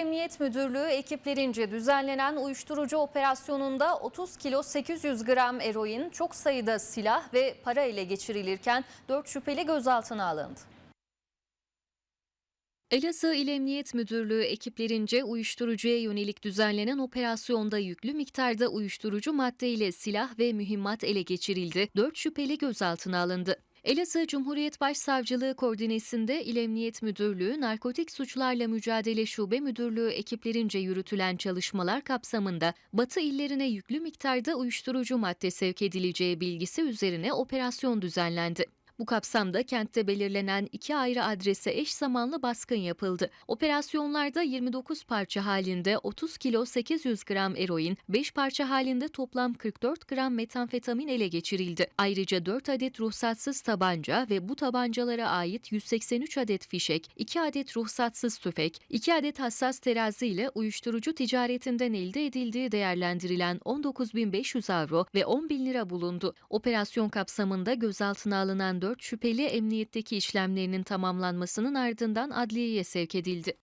Emniyet Müdürlüğü ekiplerince düzenlenen uyuşturucu operasyonunda 30 kilo 800 gram eroin, çok sayıda silah ve para ele geçirilirken 4 şüpheli gözaltına alındı. Elazığ İl Emniyet Müdürlüğü ekiplerince uyuşturucuya yönelik düzenlenen operasyonda yüklü miktarda uyuşturucu madde ile silah ve mühimmat ele geçirildi. 4 şüpheli gözaltına alındı. Elazığ Cumhuriyet Başsavcılığı koordinesinde İl Emniyet Müdürlüğü Narkotik Suçlarla Mücadele Şube Müdürlüğü ekiplerince yürütülen çalışmalar kapsamında Batı illerine yüklü miktarda uyuşturucu madde sevk edileceği bilgisi üzerine operasyon düzenlendi. Bu kapsamda kentte belirlenen iki ayrı adrese eş zamanlı baskın yapıldı. Operasyonlarda 29 parça halinde 30 kilo 800 gram eroin, 5 parça halinde toplam 44 gram metamfetamin ele geçirildi. Ayrıca 4 adet ruhsatsız tabanca ve bu tabancalara ait 183 adet fişek, 2 adet ruhsatsız tüfek, 2 adet hassas terazi ile uyuşturucu ticaretinden elde edildiği değerlendirilen 19.500 avro ve 10.000 lira bulundu. Operasyon kapsamında gözaltına alınan 4 şüpheli emniyetteki işlemlerinin tamamlanmasının ardından adliyeye sevk edildi.